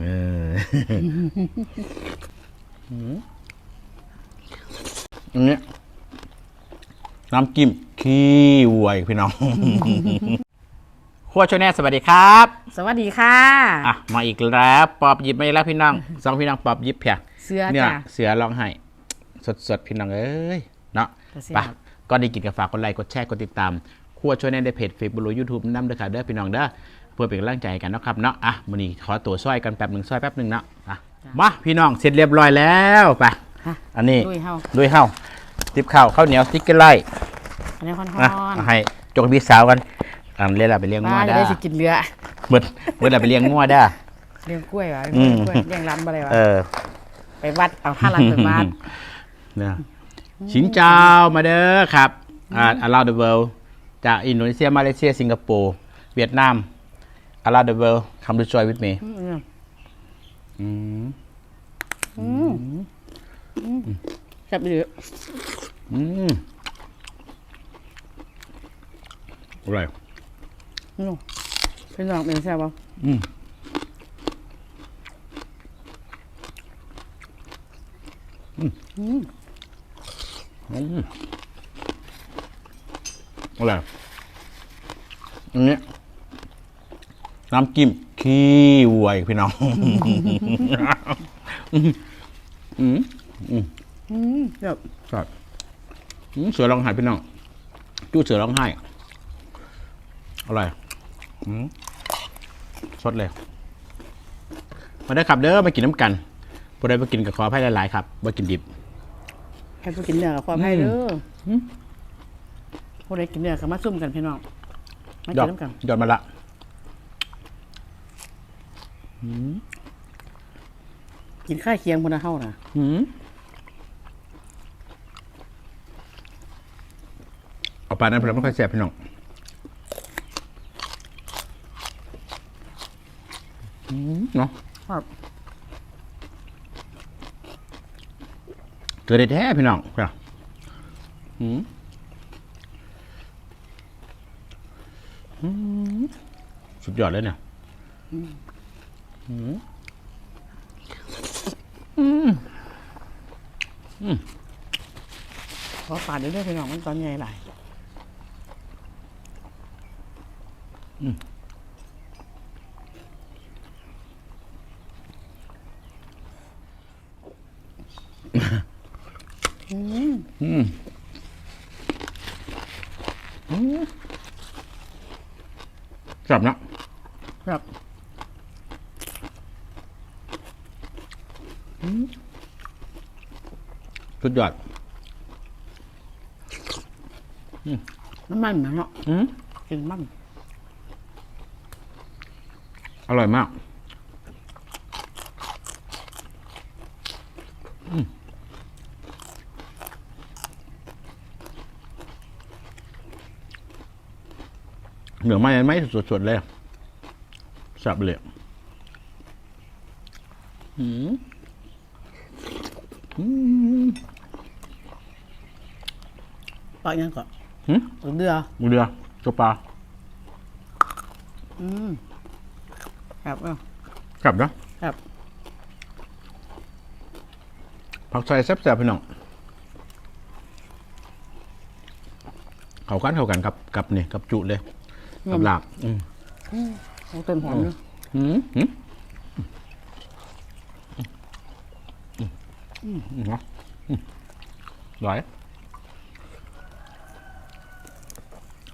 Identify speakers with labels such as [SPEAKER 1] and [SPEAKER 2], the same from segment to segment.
[SPEAKER 1] เอออันเนี้ยน้ำจิ้มขี้วัวอีกพี่น้องครัวช่วยแน่สวัสดีครับ
[SPEAKER 2] สวัสดีค่ะ
[SPEAKER 1] อะ มาอีกแล้ว ปอบหยิบมาอีกแล้วพี่น้อง สองพี่น้องปอบหยิบเพีย
[SPEAKER 2] เสื้อ
[SPEAKER 1] เนี่ย
[SPEAKER 2] จ้ะ
[SPEAKER 1] เสือร้องไห้สดๆ พี่น้องเอ้ย เนาะ
[SPEAKER 2] แต่เสีย
[SPEAKER 1] ไปก็ได้กินกับฝากกดไลค์กดแชร์กดติดตามครัวช่วยแน่ในเพจเฟซบุ๊กยูทูบน้ำเด้อค่ะเด้อพี่น้องเด้อ เพื่อเป็นกำลังใจกันเนาะครับเนาะอะมื้อนี้ขอตัวซอยกันแป๊บหนึ่งซอยแป๊บหนึ่งเนาะอะมาพี่น้องเสร็จเรียบร้อยแล้วไป
[SPEAKER 2] ฮะ
[SPEAKER 1] อันนี้
[SPEAKER 2] ด้วยเฮา
[SPEAKER 1] ด้วยข้าวติบข้าวข้าวเหนียวสติ๊กเกอร์ไล่
[SPEAKER 2] อันนี้ค่อน
[SPEAKER 1] นะ
[SPEAKER 2] ๆ
[SPEAKER 1] เอาให้จกพี่สาวกันอันเรียกเราไปเลี้ยงงัว
[SPEAKER 2] ว่าจะ
[SPEAKER 1] ได้
[SPEAKER 2] ได้สิกินเรือ
[SPEAKER 1] เมื่อเมื่อเราไปเลี้ยงงัวได้
[SPEAKER 2] เลี้ยงกล้วยวะ
[SPEAKER 1] อื
[SPEAKER 2] เลี้ยง
[SPEAKER 1] ม
[SPEAKER 2] กล้วยเลี้ยงร้านอะไรวะ
[SPEAKER 1] เออ
[SPEAKER 2] ไปวัดเอาห้าล้านไปวัด
[SPEAKER 1] นะชินเจ้ามาเด้อครับอ่า around the world จากอินโดนีเซียมาเลเซียสิงคโปร์เวียดนาม around the world come to join with me
[SPEAKER 2] อืม
[SPEAKER 1] อืม
[SPEAKER 2] อืมอืมแซ่บดี
[SPEAKER 1] อืมอร่อย
[SPEAKER 2] อืมเป็นน้องเป็นแซ่บบ่
[SPEAKER 1] อืมอืมอร่อยอันเนี้ย น้ำจิ้มขี้วัวอีกพี่น้องอืมอืม
[SPEAKER 2] อืมแบบ
[SPEAKER 1] ครับอืมเสือร้องไห้พี่น้องจู้เสือร้องไห้อร่อยอืมสดเลย มาได้อครับเด้อมากินน้ำกันพอได้มากินกับขออภัยหลายๆครับมากินดิบ
[SPEAKER 2] ให้ผู้กินเนื้อกับความให้เด้ออผู้ใดกินเนื้อก็มาซุ่มกันพี่น้องมา
[SPEAKER 1] หย
[SPEAKER 2] กิ
[SPEAKER 1] อด
[SPEAKER 2] นน้ำกัน
[SPEAKER 1] หยอดมาละ
[SPEAKER 2] กินข้าวเคียงพนนะเฮาน่ะ
[SPEAKER 1] อืมเอาปลานั้นพอแล้วไม่ค่อยแซ่บพี่น้องอืมเนาะ
[SPEAKER 2] ครับ
[SPEAKER 1] เจอได้แท้พี่น้องครับอืมอืมสุดยอดเลยเนี่ย อืมอืม
[SPEAKER 2] ขอฝาดเด้อพี่น้องมันตอนใหญ่หลายอืม
[SPEAKER 1] อืมอืมจับนะ
[SPEAKER 2] แบ
[SPEAKER 1] สุดยอด
[SPEAKER 2] น้ำมันนะเนาะ
[SPEAKER 1] อืม
[SPEAKER 2] กินมัน
[SPEAKER 1] อร่อยมากอืมเหนือไม้ไม้สดๆเลยสับเลยอืม อืม
[SPEAKER 2] ปากยังก่อน
[SPEAKER 1] หืม
[SPEAKER 2] ตัวเดือ
[SPEAKER 1] มือเรือตัวปลา
[SPEAKER 2] อืมครับเอ้า ก
[SPEAKER 1] ลับนะครับ ผักใส่แซ่บๆพี่น้องเขากันเขากันครับกับนี่กับจุเลยกับลาบอืม
[SPEAKER 2] เอาเต็มหอมเลย
[SPEAKER 1] อืมอืมอืมอืมอืม เนาะอืมอร่อย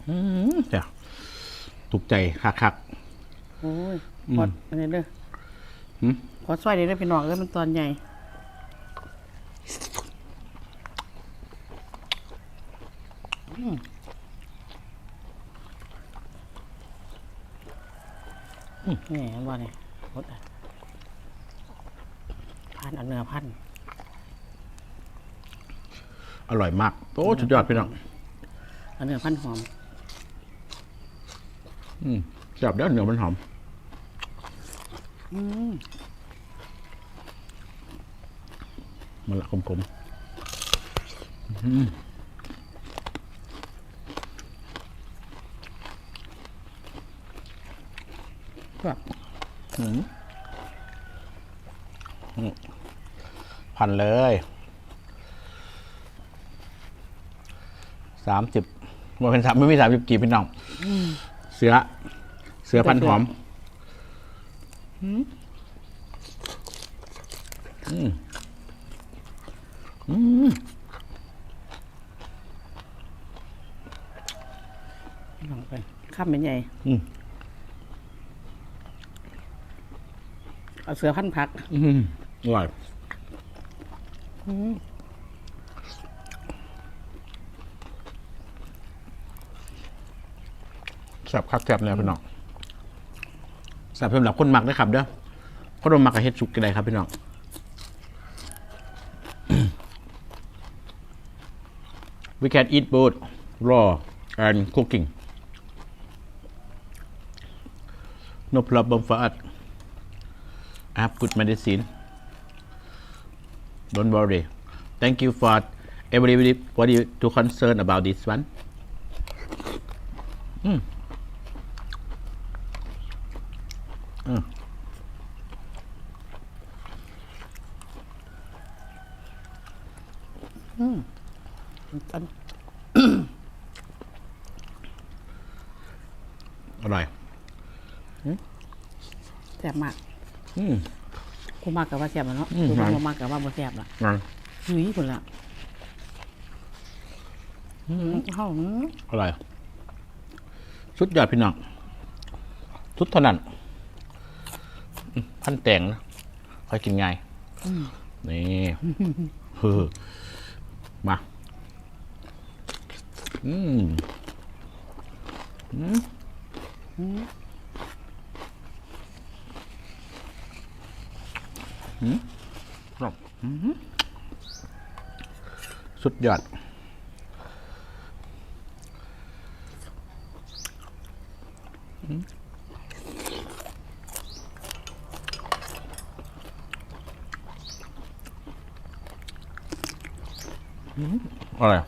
[SPEAKER 1] อืมจ้ะถูกใจคัก
[SPEAKER 2] โอ้ยพอดอันนี้เด้อ
[SPEAKER 1] หืม
[SPEAKER 2] พอดซอยเด้อเด้อพี่น้องเด้อมันตอนใหญ่อืมอืมนี่เห็นบ่เนี่ยพดอะพันเอาเนื้อพัน
[SPEAKER 1] ๆ อร่อยมาก โอ้สุดยอดพี่น้อง
[SPEAKER 2] เอาเนื้อพันหอม
[SPEAKER 1] อืมจับแล้วเหนียวมันหอม
[SPEAKER 2] อืม
[SPEAKER 1] มันละคมๆอืมแบบอืมอืมพันเลย สามสิบมันเป็นสามไม่มีสามสิบกี่พี่น้องเสือ เสือพันหอมอืมอืม
[SPEAKER 2] ลองไปข้ามเป็นใหญ่
[SPEAKER 1] อืม
[SPEAKER 2] เอาเสือพันผัก
[SPEAKER 1] อืมอร่อย แซ่บคักแซ่บเนี่ยพี่น้องแซ่บสำหรับคนหมักนะครับเด้อคนบ่มักกับเฮ็ดสุกกันได้ครับพี่น้อง we can eat both raw and cooking no problem for us I have good medicine don't worry thank you for everybody what you to concern about this one อืม อืม
[SPEAKER 2] อัน
[SPEAKER 1] อร่อย
[SPEAKER 2] แซ่บมาก
[SPEAKER 1] อืม
[SPEAKER 2] กูมากกับว่าแซ่บแล้วเนาะ
[SPEAKER 1] อืม
[SPEAKER 2] กู
[SPEAKER 1] บ่
[SPEAKER 2] มากกับว่าบ่แซ่บละ
[SPEAKER 1] อร่อย
[SPEAKER 2] หุยคนละอืมเข้าอ
[SPEAKER 1] ร่อยสุดยอดพี่น้องสุดเท่านั้น พันแตงนะค่อยกินง่ายนี่เฮ้อมา อืมอืมอืมครับอืมสุดยอด อร่อย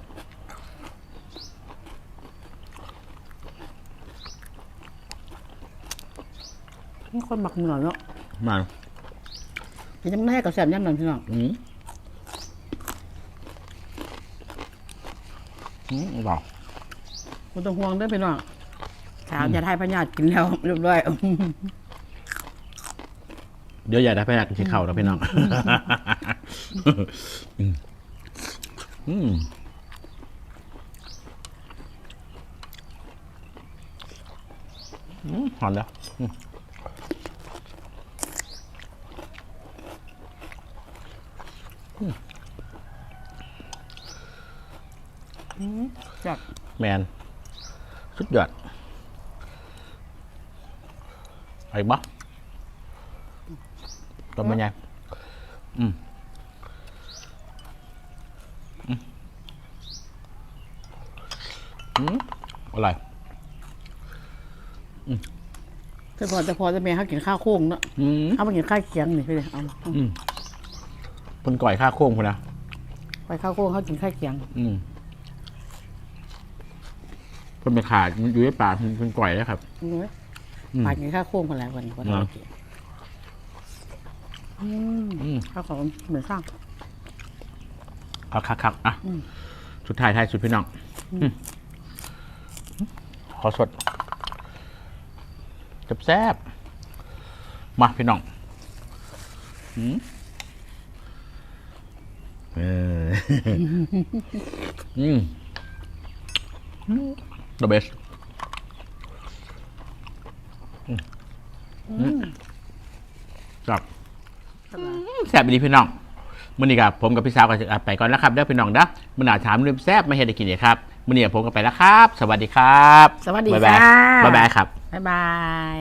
[SPEAKER 2] มีคนหมักเหนือเนาะ
[SPEAKER 1] มา
[SPEAKER 2] แต่ยังไม่ให้กับแซ่บย่ำหนังพี่น้อง
[SPEAKER 1] อืมอืมอร่อย
[SPEAKER 2] บ่ต้องห่วงเด้อพี่น้องถามอย่าทายพญาติกินแล้วเรียบร้อย
[SPEAKER 1] เดี๋ยวอย่าได้ไปอยากกินข้าวนะพี่น้อง อืมอืมอืมหอมแล้วอืม
[SPEAKER 2] จับ
[SPEAKER 1] แมน สุดยอดไอ้บ๊ะต้มมันยังอืมอืม อืมอร่อย
[SPEAKER 2] แต่พอแต่พอจะแม่เขากินข้าวโค้งเนาะ
[SPEAKER 1] อืม
[SPEAKER 2] เขามากินข้าวเคียงนี่ไปเลยเอาเอา
[SPEAKER 1] อืมเพิ่นก่อยข้าโค้งคุณนะ
[SPEAKER 2] ไปข้าวโค้งเขากินข้าวเคียง
[SPEAKER 1] อืมเพิ่นไปขาดอยู่ในป่าเพิ่นเพิ่นก่อยแล้วครับ
[SPEAKER 2] นู้ย
[SPEAKER 1] อืม
[SPEAKER 2] ปาดกินข้าวโค้งคนละวันนี้วัน
[SPEAKER 1] เนาะ
[SPEAKER 2] นี้อืม
[SPEAKER 1] อืม
[SPEAKER 2] ข้าวของเหมือนข้าว
[SPEAKER 1] เอาคักคักๆอะ
[SPEAKER 2] อืม
[SPEAKER 1] สุดท้ายท้ายสุดพี่น้องอืม ขอสดจับแซบๆมาพี่น้องอืมเอออืม the best อืมอืมครับแซ่บดีพี่น้องมื่อนี้กับผมกับพี่สาวก็จะไปก่อนแล้วครับเด้อพี่น้องเด้อมื่อหนาถามลืมแซบมาเฮ็ดได้กินเนี่ยครับ มื่อนี้กับผมก็ไปแล้วครับ สวัสดีครับ
[SPEAKER 2] สวัสดี
[SPEAKER 1] บ๊ายบาย
[SPEAKER 2] ค่ะ
[SPEAKER 1] บ๊ายบายครับ
[SPEAKER 2] บ๊ายบาย